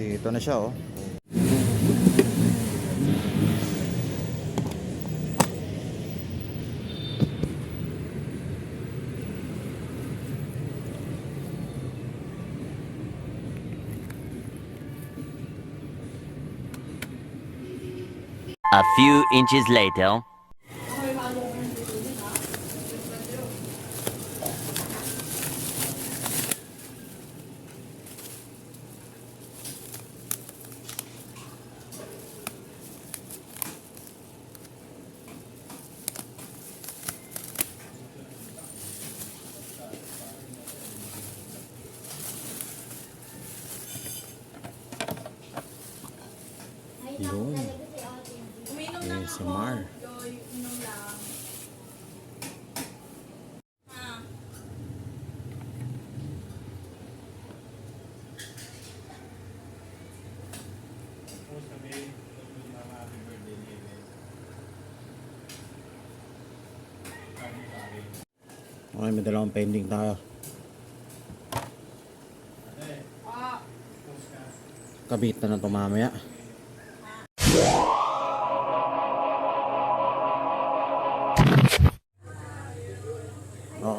Dito na siya oh. A few inches later. Yun. Uminom ng Yes, ako. Mar. Joy, uminom lang. Ah. Okay, may dalawang pending tayo. Kabit na na ito mamaya.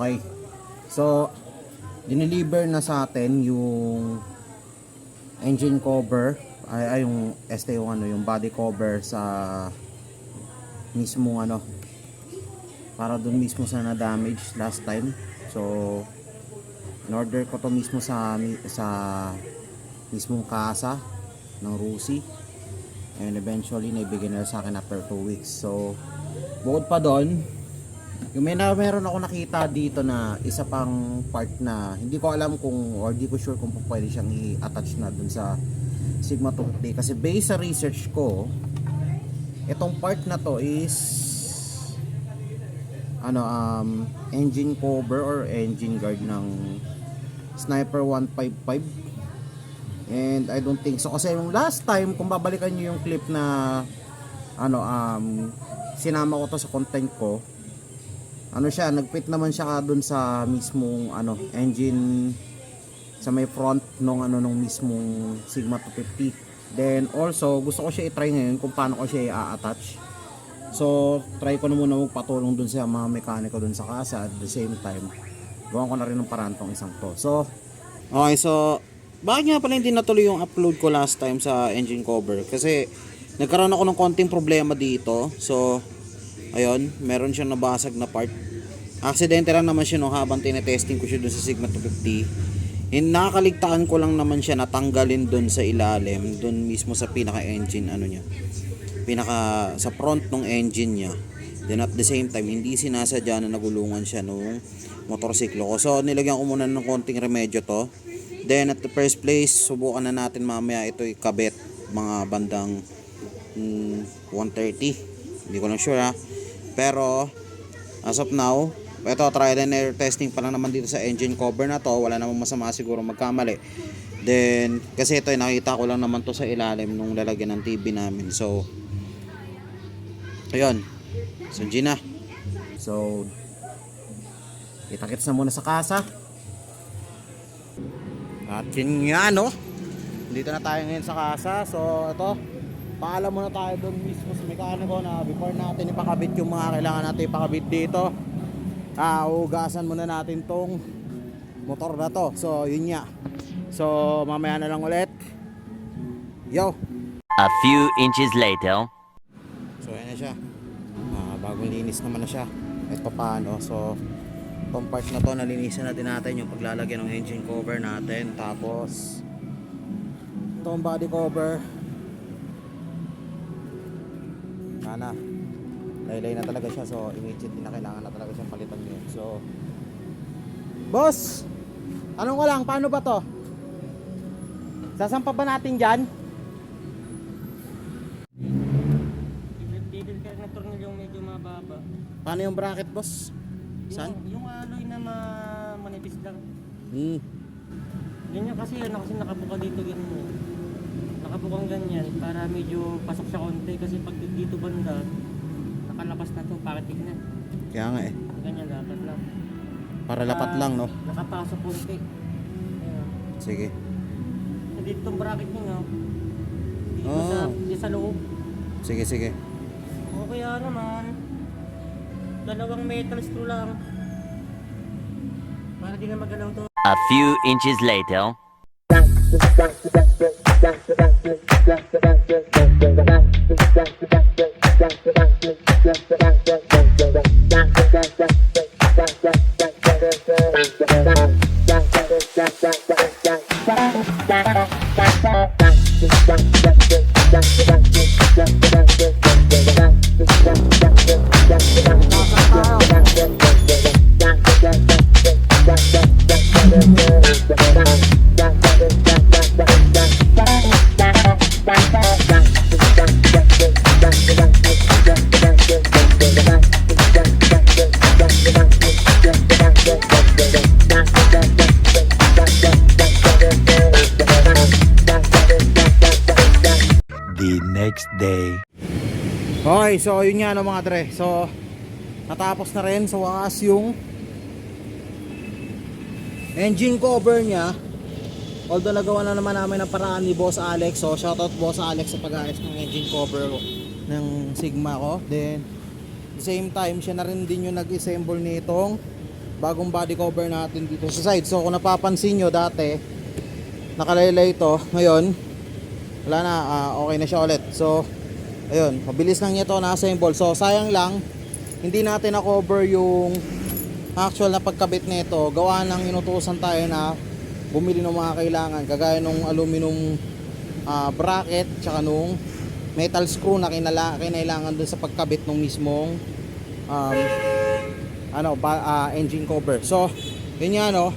Okay. So, dineliver na sa atin yung engine cover ay, ay yung este ano yung body cover sa mismong ano para dun mismo sa na damage last time. So in order ko to mismo sa sa mismong kasa ng Rusi. And eventually naibigay nila sa akin after 2 weeks. So bukod pa doon yung may na meron ako nakita dito na isa pang part na hindi ko alam kung or di ko sure kung pwede siyang i-attach na dun sa Sigma 250 kasi based sa research ko itong part na to is ano um engine cover or engine guard ng Sniper 155 and I don't think so. Kasi yung last time kung babalikan niyo yung clip na ano um sinama ko to sa content ko ano siya nagfit naman siya doon sa mismong ano engine sa may front nung ano nung mismong Sigma 250 then also gusto ko siya i-try ngayon kung paano ko siya i-attach so try ko na muna magpatulong dun sa mga mekaniko dun sa kasa at the same time gawan ko na rin ng paraan tong isang to. So okay so bakit nga pala hindi natuloy yung upload ko last time sa engine cover? Kasi nagkaroon ako ng konting problema dito. So ayun meron siyang nabasag na part aksidente lang naman siya no habang tinetesting ko siya dun sa Sigma 250 In nakakaligtaan ko lang naman siya natanggalin dun sa ilalim, dun mismo sa pinaka engine ano niya. Pinaka sa front ng engine niya. Then at the same time, hindi sinasadya na nagulungan siya nung motorsiklo ko. So nilagyan ko muna ng konting remedyo to. Then at the first place, subukan na natin mamaya ito ikabit mga bandang mm, 130. Hindi ko lang sure ha. Pero as of now, ito trial and error testing pa lang naman dito sa engine cover na to. Wala namang masama siguro magkamali. Then, kasi ito nakita ko lang naman to sa ilalim nung lalagyan ng TV namin. So, ayun. So, na. So, kita-kits na muna sa kasa. At yun nga, no? Dito na tayo ngayon sa kasa. So, ito. Paalam muna tayo doon mismo sa mekaniko na before natin ipakabit yung mga kailangan natin ipakabit dito. Ah, hugasan muna natin tong motor na to. So, yun nga. So, mamaya na lang ulit. Yo! A few inches later. So, ayan na siya. Ah, bagong linis naman na siya. Pa paano. So, itong part na to, nalinisan na din natin yung paglalagyan ng engine cover natin. Tapos, itong body cover. Sana. Laylay na talaga siya. So, immediately na kailangan na talaga siyang palitan yun. So, Boss! Anong ko lang? Paano ba to? Sasampa ba natin dyan? Bibili ka ng tornilyong medyo mababa. Paano yung bracket, boss? Saan? Yung, yung alloy na ma manipis lang. Hmm. Ganyan kasi ano kasi nakabuka dito ganyan. Nakabukang ganyan para medyo pasok sa konti kasi pag dito banda nakalabas na to para tignan. Kaya nga eh. Ganyan dapat lang. Para lapat Ah, lang, no? Nakapasok konti. Ayan. Sige. Dito itong bracket niya. Dito Oh. sa, dito sa loob. Sige, sige. O kaya naman, dalawang metal screw lang. Para di na magalaw to. A few inches later. The Okay, so yun nga no mga tre. So, natapos na rin sa wakas yung engine cover niya. Although nagawa na naman namin ng paraan ni Boss Alex. So, shoutout Boss Alex sa pag-ayos ng engine cover ng Sigma ko. Then, same time, siya na rin din yung nag-assemble nitong bagong body cover natin dito sa side. So, kung napapansin nyo dati, nakalaylay ito. Ngayon, wala na, ah, okay na siya ulit. So, ayun, mabilis lang niya to na-assemble. So, sayang lang, hindi natin na-cover yung actual na pagkabit nito. Gawa ng inutusan tayo na bumili ng mga kailangan. Kagaya nung aluminum ah, bracket, tsaka nung metal screw na kinala, kinailangan dun sa pagkabit ng mismong um, ano, ba, ah, engine cover. So, yun nga, no?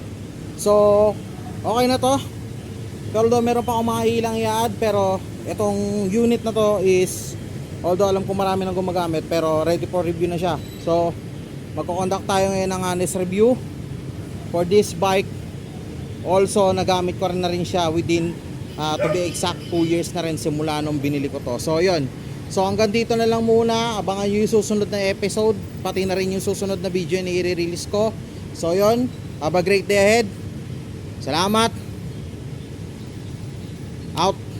So, okay na to. Pero although meron pa akong mga ilang i-add pero itong unit na to is although alam ko marami nang gumagamit pero ready for review na siya. So magko-conduct tayo ngayon ng honest review for this bike. Also nagamit ko rin na rin siya within uh, to be exact 2 years na rin simula nung binili ko to. So yun. So hanggang dito na lang muna. Abangan nyo yung susunod na episode. Pati na rin yung susunod na video na i-release ko. So yun. Have a great day ahead. Salamat. Out.